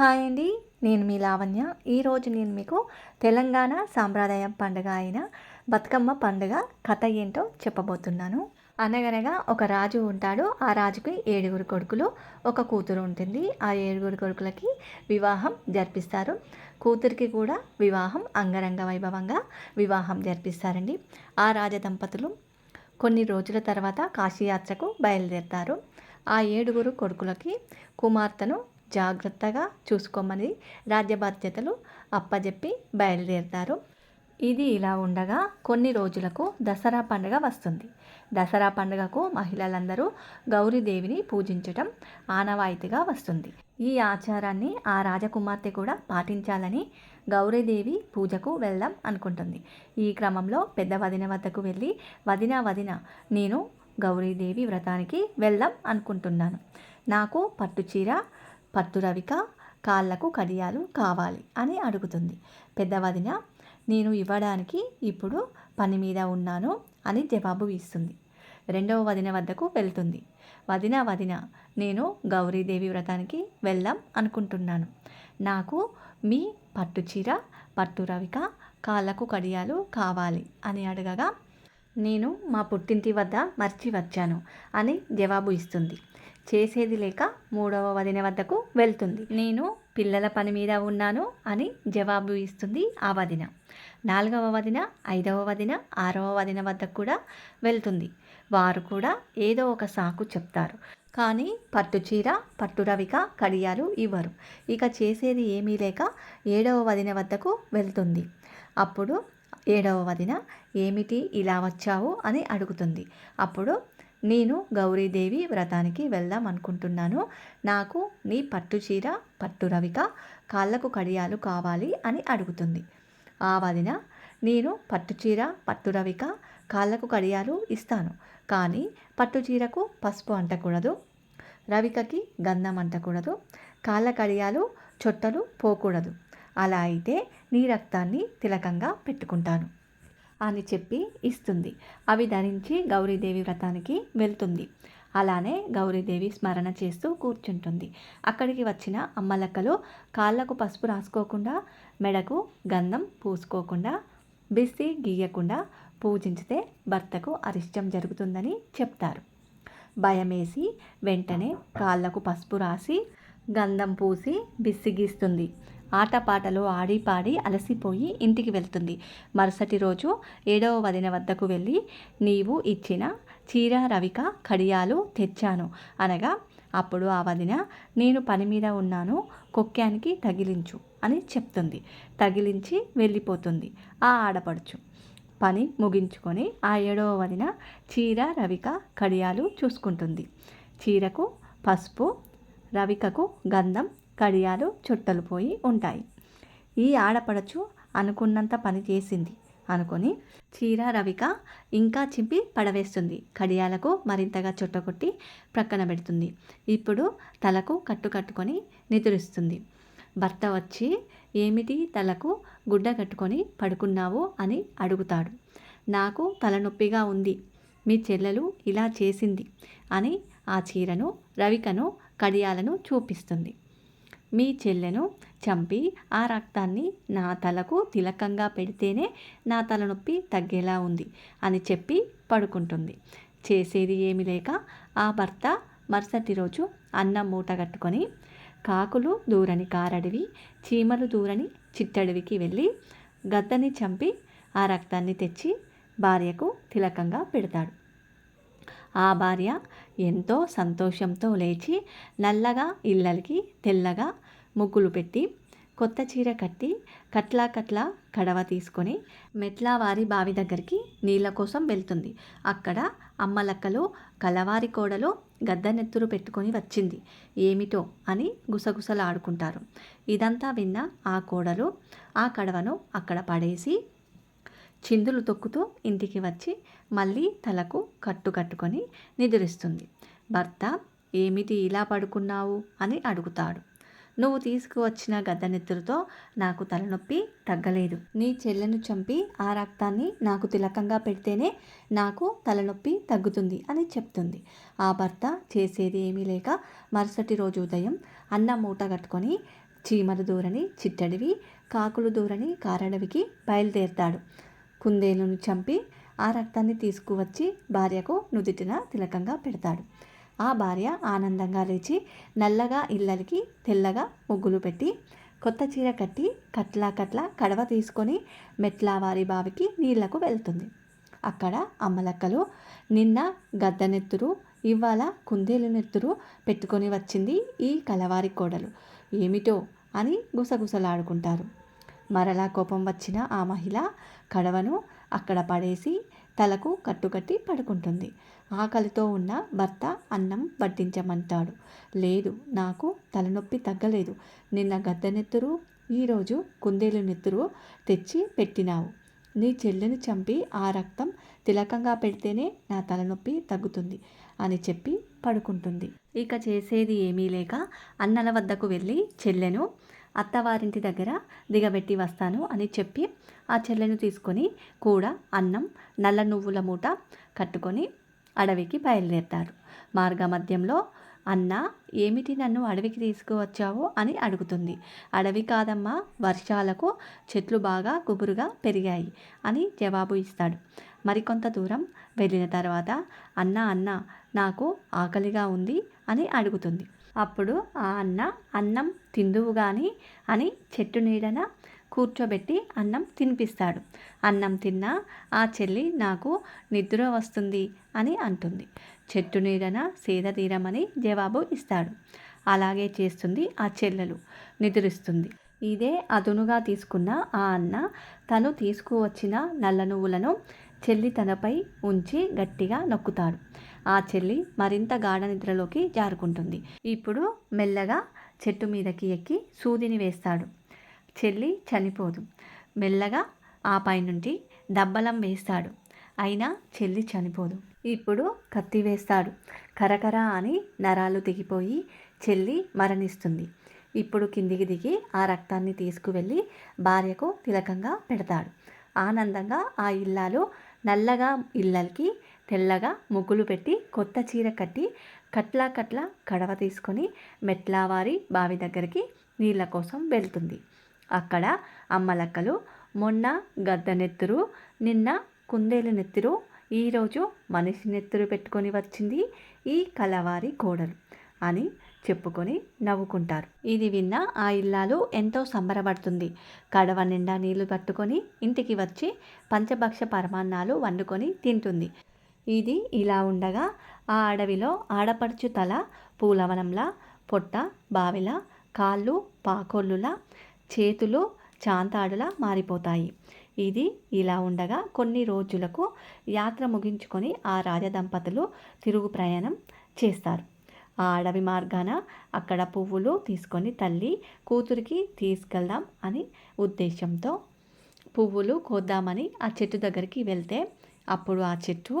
Hi అండి నేను మీ లావణ్య. ఈరోజు నేను మీకు తెలంగాణ సాంప్రదాయ పండుగ అయిన బతుకమ్మ పండుగ కథ ఏంటో చెప్పబోతున్నాను. అనగనగా ఒక రాజు ఉంటాడు ఆ రాజుకి ఏడుగురు కొడుకులు ఒక కూతురు ఉంటుంది. ఆ ఏడుగురు కొడుకులకి వివాహం జరిపిస్తారు. కూతురికి కూడా వివాహం అంగరంగ వైభవంగా వివాహం జరిపిస్తారండి. ఆ రాజ దంపతులు కొన్ని రోజుల తర్వాత కాశీయాత్రకు బయలుదేరుతారు. ఆ ఏడుగురు కొడుకులకి కుమార్తెను జాగ్రత్తగా చూసుకోమని రాజ్య బాధ్యతలు అప్పజెప్పి బయలుదేరుతారు. ఇది ఇలా ఉండగా కొన్ని రోజులకు దసరా పండుగ వస్తుంది. దసరా పండుగకు మహిళలందరూ గౌరీదేవిని పూజించటం ఆనవాయితీగా వస్తుంది. ఈ ఆచారాన్ని ఆ రాజకుమార్తె కూడా పాటించాలని గౌరీదేవి పూజకు వెళ్దాం అనుకుంటుంది. ఈ క్రమంలో పెద్ద వదిన వద్దకు వెళ్ళి వదిన వదిన నేను గౌరీదేవి వ్రతానికి వెళ్దాం అనుకుంటున్నాను. నాకు పట్టు చీర పట్టు రవిక కాళ్ళకు కడియాలు కావాలి అని అడుగుతుంది. పెద్ద వదిన నేను ఇవ్వడానికి ఇప్పుడు పని మీద ఉన్నాను అని జవాబు ఇస్తుంది. రెండవ వదిన వద్దకు వెళ్తుంది. వదిన వదిన నేను గౌరీదేవి వ్రతానికి వెళ్దాం అనుకుంటున్నాను. నాకు మీ పట్టు చీర పట్టు రవిక కాళ్ళకు కడియాలు కావాలి అని అడగగా నేను మా పుట్టింటి వద్ద మర్చి వచ్చాను అని జవాబు ఇస్తుంది. చేసేది లేక మూడవ వదిన వద్దకు వెళ్తుంది. నేను పిల్లల పని మీద ఉన్నాను అని జవాబు ఇస్తుంది ఆ వదిన. నాలుగవ వదిన ఐదవ వదిన ఆరవ వదిన వద్దకు కూడా వెళ్తుంది. వారు కూడా ఏదో ఒక సాకు చెప్తారు. కానీ పట్టు చీర పట్టు రవిక కడియాలు ఇవ్వరు. ఇక చేసేది ఏమీ లేక ఏడవ వదిన వద్దకు వెళ్తుంది. అప్పుడు ఏడవ వదిన ఏమిటి ఇలా వచ్చావు? అని అడుగుతుంది. అప్పుడు నేను గౌరీదేవి వ్రతానికి వెళ్దాం అనుకుంటున్నాను. నాకు నీ పట్టు చీర పట్టు రవిక కాళ్ళకు కడియాలు కావాలి అని అడుగుతుంది. ఆ వదిన నేను పట్టు చీర పట్టు రవిక కాళ్ళకు కడియాలు ఇస్తాను. కానీ పట్టు చీరకు పసుపు అంటకూడదు. రవికకి గంధం అంటకూడదు. కాళ్ళ కడియాలు చొట్టలు పోకూడదు. అలా అయితే నీ రక్తాన్ని తిలకంగా పెట్టుకుంటాను. అని చెప్పి ఇస్తుంది. అవి ధరించి గౌరీదేవి వ్రతానికి వెళ్తుంది. అలానే గౌరీదేవి స్మరణ చేస్తూ కూర్చుంటుంది. అక్కడికి వచ్చిన అమ్మలక్కలు కాళ్ళకు పసుపు రాసుకోకుండా మెడకు గంధం పూసుకోకుండా బిసి గీయకుండా పూజించితే భర్తకు అరిష్టం జరుగుతుందని చెప్తారు. భయమేసి వెంటనే కాళ్ళకు పసుపు రాసి గంధం పూసి బిస్సిగీస్తుంది ఆటపాటలు ఆడి పాడి అలసిపోయి ఇంటికి వెళ్తుంది. మరుసటి రోజు ఏడవ వదిన వద్దకు వెళ్ళి నీవు ఇచ్చిన చీర రవిక కడియాలు తెచ్చాను అనగా అప్పుడు ఆ వదిన నేను పని మీద ఉన్నాను కొక్కానికి తగిలించు అని చెప్తుంది. తగిలించి వెళ్ళిపోతుంది ఆ ఆడపడుచు. పని ముగించుకొని ఆ ఏడవ వదిన చీర రవిక కడియాలు చూసుకుంటుంది. చీరకు పసుపు రవికకు గంధం కడియాలు చుట్టలు పోయి ఉంటాయి. ఈ ఆడపడచు అనుకున్నంత పని చేసింది. అనుకొని చీర రవిక ఇంకా చింపి పడవేస్తుంది. కడియాలకు మరింతగా చుట్టకొట్టి ప్రక్కన పెడుతుంది. ఇప్పుడు తలకు కట్టు కట్టుకొని నిద్రిస్తుంది. భర్త వచ్చి ఏమిటి తలకు గుడ్డ కట్టుకొని పడుకున్నావు? అని అడుగుతాడు. నాకు తలనొప్పిగా ఉంది. మీ చెల్లెలు ఇలా చేసింది అని ఆ చీరను రవికను కడియాలను చూపిస్తుంది. మీ చెల్లెను చంపి ఆ రక్తాన్ని నా తలకు తిలకంగా పెడితేనే నా తలనొప్పి తగ్గేలా ఉంది అని చెప్పి పడుకుంటుంది. చేసేది ఏమి లేక ఆ భర్త మరుసటి రోజు అన్నం మూట కట్టుకొని కాకులు దూరని కారడివి చీమలు దూరని చిట్టడివికి వెళ్ళి గద్దని చంపి ఆ రక్తాన్ని తెచ్చి భార్యకు తిలకంగా పెడతాడు. ఆ భార్య ఎంతో సంతోషంతో లేచి నల్లగా ఇళ్ళకి తెల్లగా ముగ్గులు పెట్టి కొత్త చీర కట్టి కట్లా కట్లా కడవ తీసుకొని మెట్లవారి బావి దగ్గరికి నీళ్ళ కోసం వెళ్తుంది. అక్కడ అమ్మలక్కలు కలవారి కోడలో గద్దనెత్తురు పెట్టుకొని వచ్చింది. ఏమిటో అని గుసగుసలాడుకుంటారు. ఇదంతా విన్న ఆ కోడలు ఆ కడవను అక్కడ పడేసి చిందులు తొక్కుతూ ఇంటికి వచ్చి మళ్ళీ తలకు కట్టు కట్టుకొని నిద్రిస్తుంది. భర్త ఏమిటి ఇలా పడుకున్నావు? అని అడుగుతాడు. నువ్వు తీసుకువచ్చిన గద్దనెత్తులతో నాకు తలనొప్పి తగ్గలేదు. నీ చెల్లెను చంపి ఆ రక్తాన్ని నాకు తిలకంగా పెడితేనే నాకు తలనొప్పి తగ్గుతుంది అని చెప్తుంది. ఆ భర్త చేసేది ఏమీ లేక మరుసటి రోజు ఉదయం అన్న మూట కట్టుకొని చీమలు దూరని చిట్టడివి కాకులు దూరని కారడవికి బయలుదేరతాడు. కుందేలును చంపి ఆ రక్తాన్ని తీసుకువచ్చి భార్యకు నుదుటిన తిలకంగా పెడతాడు. ఆ భార్య ఆనందంగా లేచి నల్లగా ఇళ్ళకి తెల్లగా ముగ్గులు పెట్టి కొత్త చీర కట్టి కట్లా కట్ల కడవ తీసుకొని మెట్లవారి బావికి నీళ్ళకు వెళ్తుంది. అక్కడ అమ్మలక్కలు నిన్న గద్దనెత్తురు ఇవాళ కుందేలు నెత్తురు పెట్టుకొని వచ్చింది ఈ కలవారి కోడలు. ఏమిటో అని గుసగుసలాడుకుంటారు. మరలా కోపం వచ్చిన ఆ మహిళ కడవను అక్కడ పడేసి తలకు కట్టుకట్టి పడుకుంటుంది. ఆకలితో ఉన్న భర్త అన్నం వడ్డించమంటాడు. లేదు నాకు తలనొప్పి తగ్గలేదు. నిన్న గద్దనెత్తురు ఈరోజు కుందేలు నెత్తురు తెచ్చి పెట్టినావు. నీ చెల్లెని చంపి ఆ రక్తం తిలకంగా పెడితేనే నా తలనొప్పి తగ్గుతుంది అని చెప్పి పడుకుంటుంది. ఇక చేసేది ఏమీ లేక అన్నల వద్దకు వెళ్ళి చెల్లెను అత్తవారింటి దగ్గర దిగబెట్టి వస్తాను అని చెప్పి ఆ చెల్లెను తీసుకొని కూడా అన్నం నల్ల నువ్వుల మూట కట్టుకొని అడవికి బయలుదేరతారు. మార్గ మధ్యంలో అన్న ఏమిటి నన్ను అడవికి తీసుకువచ్చావు? అని అడుగుతుంది. అడవి కాదమ్మా వర్షాలకు చెట్లు బాగా గుబురుగా పెరిగాయి అని జవాబు ఇస్తాడు. మరికొంత దూరం వెళ్ళిన తర్వాత అన్న అన్న నాకు ఆకలిగా ఉంది అని అడుగుతుంది. అప్పుడు ఆ అన్న అన్నం తిందువు గాని అని చెట్టు నీడన కూర్చోబెట్టి అన్నం తినిపిస్తాడు. అన్నం తిన్నా ఆ చెల్లి నాకు నిద్ర వస్తుంది అని అంటుంది. చెట్టు నీడన సేద తీరమని జవాబు ఇస్తాడు. అలాగే చేస్తుంది ఆ చెల్లెలు. నిద్రిస్తుంది. ఇదే అదునుగా తీసుకున్న ఆ అన్న తను తీసుకువచ్చిన నల్ల నువ్వులను చెల్లి తనపై ఉంచి గట్టిగా నొక్కుతాడు. ఆ చెల్లి మరింత గాఢ నిద్రలోకి జారుకుంటుంది. ఇప్పుడు మెల్లగా చెట్టు మీదకి ఎక్కి సూదిని వేస్తాడు. చెల్లి చనిపోదు. మెల్లగా ఆ పైనుండి దబ్బలం వేస్తాడు. అయినా చెల్లి చనిపోదు. ఇప్పుడు కత్తి వేస్తాడు. కరకర అని నరాలు దిగిపోయి చెల్లి మరణిస్తుంది. ఇప్పుడు కిందికి దిగి ఆ రక్తాన్ని తీసుకువెళ్ళి భార్యకు తిలకంగా పెడతాడు. ఆనందంగా ఆ ఇల్లాలు నల్లగా ఇళ్ళకి తెల్లగా ముగ్గులు పెట్టి కొత్త చీర కట్టి కట్లా కట్లా కడవ తీసుకొని మెట్లావారి బావి దగ్గరికి నీళ్ళ కోసం వెళ్తుంది. అక్కడ అమ్మలక్కలు మొన్న గద్ద నెత్తురు నిన్న కుందేలు నెత్తురు ఈరోజు మనిషి నెత్తురు పెట్టుకొని వచ్చింది ఈ కలవారి కోడలు అని చెప్పుకొని నవ్వుకుంటారు. ఇది విన్న ఆ ఇల్లాలు ఎంతో సంబరపడుతుంది. కడవ నిండా నీళ్ళు పట్టుకొని ఇంటికి వచ్చి పంచభక్ష పరమాన్నాలు వండుకొని తింటుంది. ఇది ఇలా ఉండగా ఆ అడవిలో ఆడపడుచు తల పూలవనంలా పొట్ట బావిల కాళ్ళు పాకొల్లులా చేతులు చాంతాడులా మారిపోతాయి. ఇది ఇలా ఉండగా కొన్ని రోజులకు యాత్ర ముగించుకొని ఆ రాజదంపతులు తిరుగు ప్రయాణం చేస్తారు. ఆ అడవి మార్గాన అక్కడ పువ్వులు తీసుకొని తల్లి కూతురికి తీసుకెళ్దాం అని ఉద్దేశంతో పువ్వులు కోద్దామని ఆ చెట్టు దగ్గరికి వెళ్తే అప్పుడు ఆ చెట్టు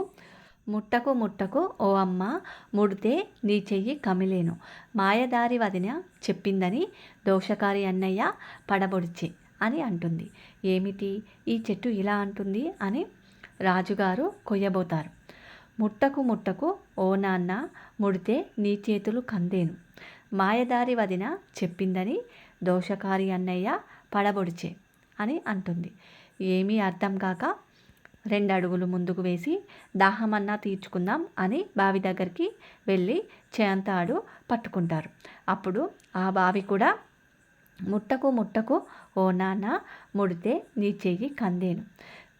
ముట్టకు ముట్టకు ఓ అమ్మ ముడితే నీ చెయ్యి కమిలేను. మాయదారి వదిన చెప్పిందని దోషకారి అన్నయ్య పడబొడిచి అని అంటుంది. ఏమిటి? ఈ చెట్టు ఇలా అంటుంది అని రాజుగారు కొయ్యబోతారు. ముట్టకు ముట్టకు ఓ నాన్న ముడితే నీ చేతులు కందేను. మాయదారి వదిన చెప్పిందని దోషకారి అన్నయ్య పడబొడిచే అని అంటుంది. ఏమీ అర్థం కాక రెండు అడుగులు ముందుకు వేసి దాహమన్నా తీర్చుకుందాం అని బావి దగ్గరికి వెళ్ళి చేంతాడు పట్టుకుంటారు. అప్పుడు ఆ బావి కూడా ముట్టకు ముట్టకు ఓ నాన్న ముడితే నీ చెయ్యి కందేను.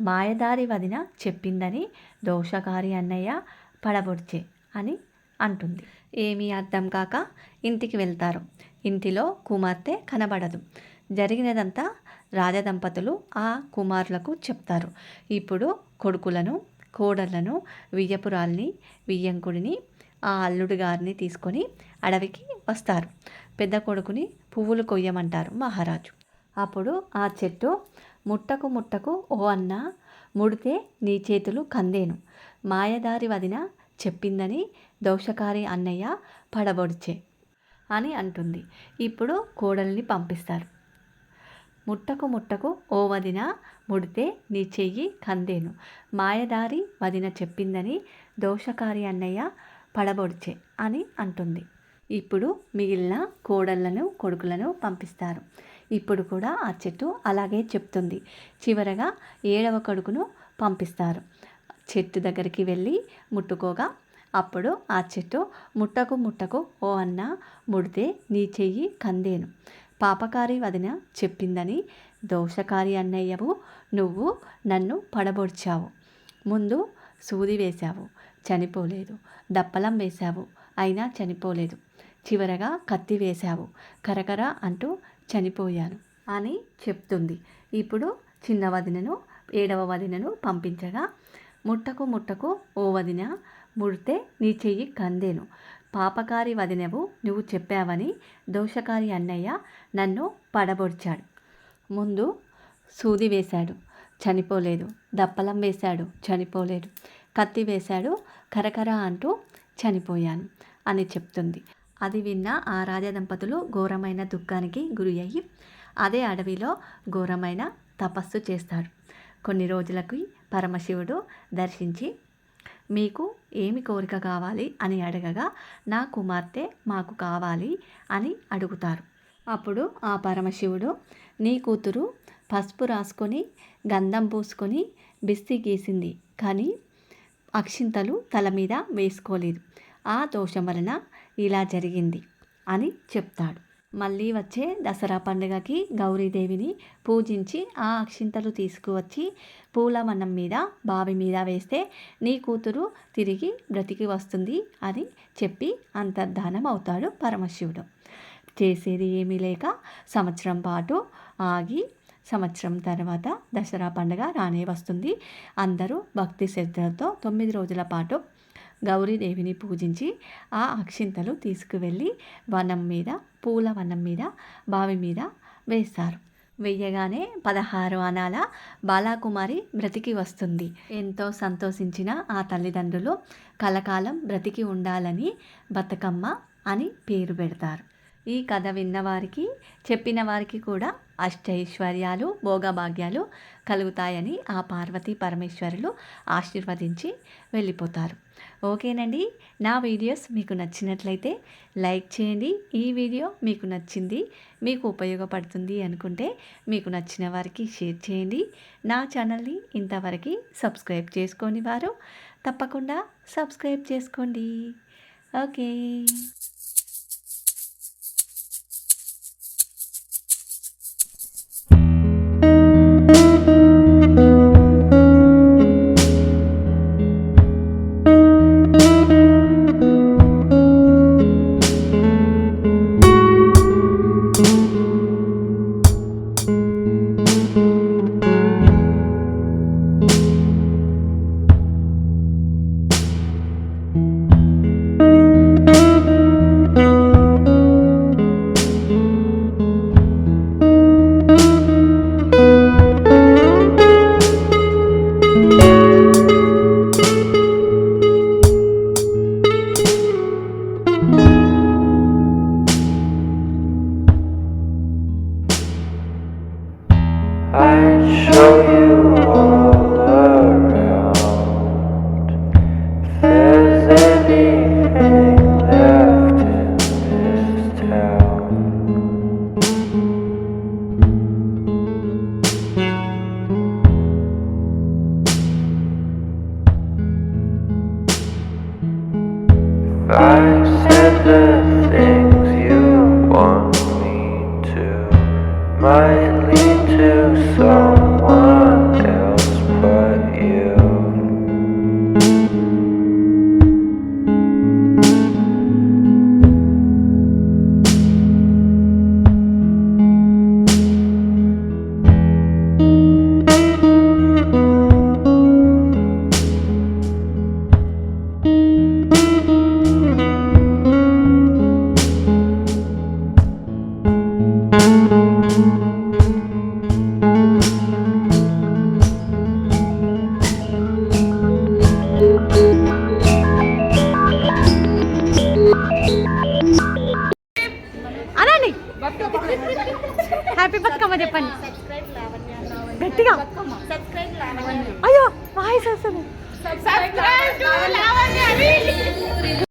మాయదారి వదిన చెప్పిందని దోషకారి అన్నయ్య పడబొడిచే అని అంటుంది. ఏమీ అర్థం కాక ఇంటికి వెళ్తారు. ఇంటిలో కుమార్తె కనబడదు. జరిగినదంతా రాజదంపతులు ఆ కుమారులకు చెప్తారు. ఇప్పుడు కొడుకులను కోడళ్ళను వియ్యపురాల్ని వియ్యంకుడిని ఆ అల్లుడు గారిని తీసుకొని అడవికి వస్తారు. పెద్ద కొడుకుని పువ్వులు కొయ్యమంటారు మహారాజు. అప్పుడు ఆ చెట్టు ముట్టకు ముట్టకు ఓ అన్న ముడితే నీ చేతులు కందేను. మాయదారి వదిన చెప్పిందని దోషకారి అన్నయ్య పడబొడిచే అని అంటుంది. ఇప్పుడు కోడల్ని పంపిస్తారు. ముట్టకు ముట్టకు ఓ వదిన ముడితే నీ చెయ్యి కందేను. మాయదారి వదిన చెప్పిందని దోషకారి అన్నయ్య పడబొడిచే అని అంటుంది. ఇప్పుడు మిగిలిన కోడళ్ళను కొడుకులను పంపిస్తారు. ఇప్పుడు కూడా ఆ చెట్టు అలాగే చెప్తుంది. చివరగా ఏడవ కొడుకును పంపిస్తారు. చెట్టు దగ్గరికి వెళ్ళి ముట్టుకోగా అప్పుడు ఆ చెట్టు ముట్టకు ముట్టకు ఓ అన్న ముడితే నీ చెయ్యి కందేను. పాపకారి వదిన చెప్పిందని దోషకారి అన్నయ్యవు నువ్వు నన్ను పడబొడ్చావు. ముందు సూది వేశావు చనిపోలేదు. దప్పలం వేశావు అయినా చనిపోలేదు. చివరగా కత్తి వేశావు కరకర అంటూ చనిపోయాను అని చెప్తుంది. ఇప్పుడు చిన్న వదినను ఏడవ వదినను పంపించగా ముట్టకు ముట్టకు ఓ వదిన ముడితే నీ చెయ్యి కందేను. పాపకారి వదినవు నువ్వు చెప్పావని దోషకారి అన్నయ్య నన్ను పడబొడ్చాడు. ముందు సూది వేశాడు. చనిపోలేదు. దప్పలం వేశాడు. చనిపోలేదు. కత్తి వేశాడు. కరకర అంటూ చనిపోయాను అని చెప్తుంది. అది విన్న ఆ రాజదంపతులు ఘోరమైన దుఃఖానికి గురి అయ్యి అదే అడవిలో ఘోరమైన తపస్సు చేస్తాడు కొన్ని రోజులకి పరమశివుడు దర్శించి మీకు ఏమి కోరిక కావాలి అని అడగగా నా కుమార్తె మాకు కావాలి అని అడుగుతారు. అప్పుడు ఆ పరమశివుడు నీ కూతురు పసుపు రాసుకొని గంధం పూసుకొని బిస్తి గీసింది. కానీ అక్షింతలు తల మీద వేసుకోలేదు. ఆ దోషం వలన ఇలా జరిగింది అని చెప్తాడు. మళ్ళీ వచ్చే దసరా పండుగకి గౌరీదేవిని పూజించి ఆ అక్షింతలు తీసుకువచ్చి పూలమన్నం మీద బావి మీద వేస్తే నీ కూతురు తిరిగి బ్రతికి వస్తుంది అని చెప్పి అంతర్ధానం అవుతాడు పరమశివుడు. చేసేది ఏమీ లేక సంవత్సరం పాటు ఆగి సంవత్సరం తర్వాత దసరా పండుగ రానే వస్తుంది. అందరూ భక్తి శ్రద్ధలతో తొమ్మిది రోజుల పాటు గౌరీదేవిని పూజించి ఆ అక్షింతలు తీసుకువెళ్ళి వనం మీద పూల వనం మీద బావి మీద వేస్తారు. వెయ్యగానే పదహారు అనాల బాలాకుమారి బ్రతికి వస్తుంది. ఎంతో సంతోషించిన ఆ తల్లిదండ్రులు కలకాలం బ్రతికి ఉండాలని బతుకమ్మ అని పేరు పెడతారు. ఈ కథ విన్నవారికి చెప్పిన వారికి కూడా అష్టైశ్వర్యాలు భోగభాగ్యాలు కలుగుతాయని ఆ పార్వతీ పరమేశ్వరులు ఆశీర్వదించి వెళ్ళిపోతారు. ఓకేనండి. నా వీడియోస్ మీకు నచ్చినట్లయితే లైక్ చేయండి. ఈ వీడియో మీకు నచ్చింది మీకు ఉపయోగపడుతుంది అనుకుంటే మీకు నచ్చిన వారికి షేర్ చేయండి. నా ఛానల్ని ఇంతవరకు సబ్స్క్రైబ్ చేసుకోని వారు తప్పకుండా సబ్స్క్రైబ్ చేసుకోండి. Okay. I'd show you all around. If there's anything left in this town. If I said the things you want me to, might go.